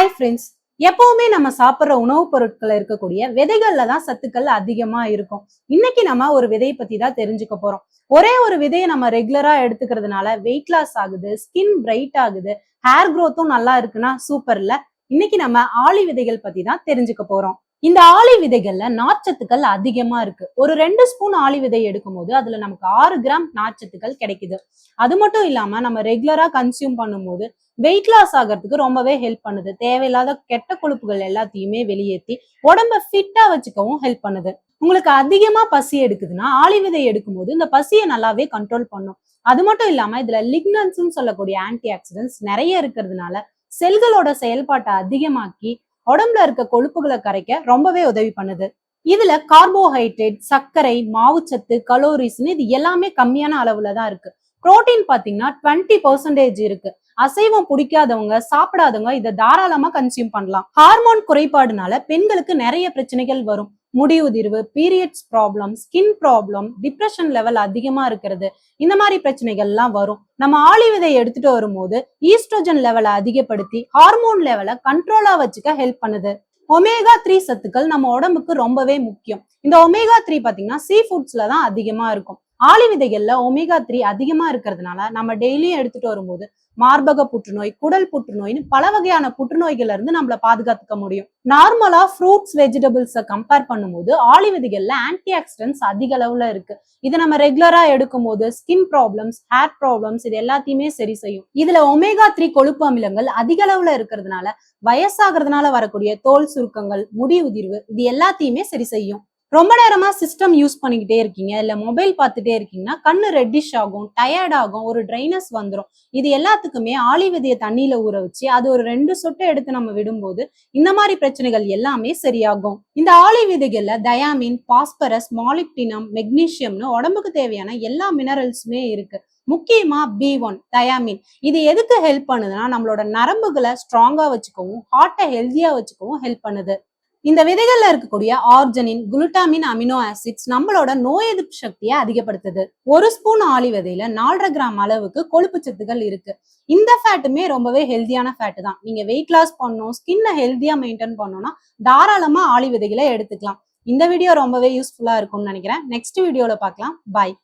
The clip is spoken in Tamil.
ஹாய் ஃப்ரெண்ட்ஸ் எப்பவுமே நம்ம சாப்பிட்ற உணவுப் பொருட்கள்ல இருக்கக்கூடிய விதைகள்ல தான் சத்துக்கள் அதிகமா இருக்கும். இன்னைக்கு நம்ம ஒரு விதையை பத்தி தான் தெரிஞ்சுக்க போறோம். ஒரே ஒரு விதையை நம்ம ரெகுலரா எடுத்துக்கிறதுனால வெயிட் லாஸ் ஆகுது ஸ்கின் பிரைட் ஆகுது ஹேர் க்ரோத்தும் நல்லா இருக்குன்னா சூப்பர்ல இன்னைக்கு நம்ம ஆளி விதைகள் பத்தி தான் தெரிஞ்சுக்க போறோம். இந்த ஆளி விதைகள்ல நார்ச்சத்துக்கள் அதிகமா இருக்கு. ஒரு ரெண்டு ஸ்பூன் ஆளி விதை எடுக்கும் போது அதுல நமக்கு ஆறு கிராம் நார்ச்சத்துக்கள் கிடைக்குது. அது மட்டும் இல்லாம நம்ம ரெகுலரா கன்சியூம் பண்ணும்போது வெயிட் லாஸ் ஆகிறதுக்கு ரொம்பவே ஹெல்ப் பண்ணுது. தேவையில்லாத கெட்ட கொழுப்புகள் எல்லாத்தையுமே வெளியேற்றி உடம்ப ஃபிட்டா வச்சுக்கவும் ஹெல்ப் பண்ணுது. உங்களுக்கு அதிகமா பசி எடுக்குதுன்னா ஆளி விதை எடுக்கும்போது இந்த பசியை நல்லாவே கண்ட்ரோல் பண்ணும். அது மட்டும் இல்லாம இதுல லிக்னன்ஸ்னு சொல்லக்கூடிய ஆன்டி ஆக்சிடென்ட்ஸ் நிறைய இருக்கிறதுனால செல்களோட செயல்பாட்டை அதிகமாக்கி உடம்புல இருக்க கொழுப்புகளை கரைக்க ரொம்பவே உதவி பண்ணுது. இதுல கார்போஹைட்ரேட் சர்க்கரை மாவுச்சத்து கலோரிஸ்னு இது எல்லாமே கம்மியான அளவுல தான் இருக்கு. புரோட்டீன் பாத்தீங்கன்னா டுவெண்ட்டி பர்சன்டேஜ் இருக்கு. அசைவம் பிடிக்காதவங்க சாப்பிடாதவங்க இதை தாராளமா கன்சியூம் பண்ணலாம். ஹார்மோன் குறைபாடுனால பெண்களுக்கு நிறைய பிரச்சனைகள் வரும். முடி உதிர்வு periods problem skin problem depression level அதிகமா இருக்கிறது. இந்த மாதிரி பிரச்சனைகள்லாம் வரும். நம்ம ஆளிவிதை எடுத்துட்டு வரும்போது ஈஸ்ட்ரோஜன் லெவலை அதிகப்படுத்தி ஹார்மோன் லெவலை கண்ட்ரோலா வச்சுக்க ஹெல்ப் பண்ணுது. ஒமேகா த்ரீ சத்துக்கள் நம்ம உடம்புக்கு ரொம்பவே முக்கியம். இந்த ஒமேகா த்ரீ பாத்தீங்கன்னா சீ ஃபுட்ஸ்ல தான் அதிகமா இருக்கும். ஆளி விதைகள்ல ஒமேகா த்ரீ அதிகமா இருக்கிறதுனால நம்ம டெய்லியும் எடுத்துட்டு வரும்போது மார்பக புற்றுநோய் குடல் புற்றுநோய்னு பல வகையான புற்றுநோய்கள்ல இருந்து நம்மள பாதுகாத்துக்க முடியும். நார்மலா ஃப்ரூட்ஸ் வெஜிடபிள்ஸை கம்பேர் பண்ணும்போது ஆளி விதைகள்ல ஆன்டி ஆக்சிடென்ட்ஸ் அதிக அளவுல இருக்கு. இதை நம்ம ரெகுலரா எடுக்கும் போது ஸ்கின் ப்ராப்ளம்ஸ் ஹேர் ப்ராப்ளம்ஸ் இது எல்லாத்தையுமே சரி செய்யும். இதுல ஒமேகா த்ரீ கொழுப்பு அமிலங்கள் அதிக அளவுல இருக்கிறதுனால வயசாகிறதுனால வரக்கூடிய தோல் சுருக்கங்கள் முடி உதிர்வு இது எல்லாத்தையுமே சரி செய்யும். ரொம்ப நேரமா சிஸ்டம் யூஸ் பண்ணிக்கிட்டே இருக்கீங்க. இல்ல மொபைல் பார்த்துட்டே இருக்கீங்கன்னா கண்ணு ரெட்டிஷ் ஆகும் டயர்ட் ஆகும் ஒரு ட்ரைனஸ் வந்துடும் இது எல்லாத்துக்குமே ஆலிவதிய தண்ணியில ஊற வச்சு அது ஒரு ரெண்டு சொட்டை எடுத்து நம்ம விடும்போது இந்த மாதிரி பிரச்சனைகள் எல்லாமே சரியாகும். இந்த ஆளி விதைகள்ல தயாமின் பாஸ்பரஸ் மாலிப்டினம் மெக்னீசியம்னு உடம்புக்கு தேவையான எல்லா மினரல்ஸுமே இருக்கு. முக்கியமா பி ஒன் தயாமின் இது எதுக்கு ஹெல்ப் பண்ணுதுன்னா நம்மளோட நரம்புகளை ஸ்ட்ராங்கா வச்சுக்கவும் ஹார்ட்டை ஹெல்த்தியா வச்சுக்கவும் ஹெல்ப் பண்ணுது. இந்த விதைகள்ல இருக்கக்கூடிய ஆர்ஜனின் குளுட்டாமின் அமினோ ஆசிட்ஸ் நம்மளோட நோய் எதிர்ப்பு சக்தியை அதிகப்படுத்துது. ஒரு ஸ்பூன் ஆலி விதையில நாலரை கிராம் அளவுக்கு கொழுப்பு சத்துக்கள் இருக்கு. இந்த ஃபேட்டுமே ரொம்பவே ஹெல்தியான ஃபேட்டு தான். நீங்க வெயிட் லாஸ் பண்ணணும் ஸ்கின்னை ஹெல்தியா மெயின்டைன் பண்ணணும்னா தாராளமா ஆலி விதைகளை எடுத்துக்கலாம். இந்த வீடியோ ரொம்பவே யூஸ்ஃபுல்லா இருக்கும்னு நினைக்கிறேன். நெக்ஸ்ட் வீடியோல பார்க்கலாம். பாய்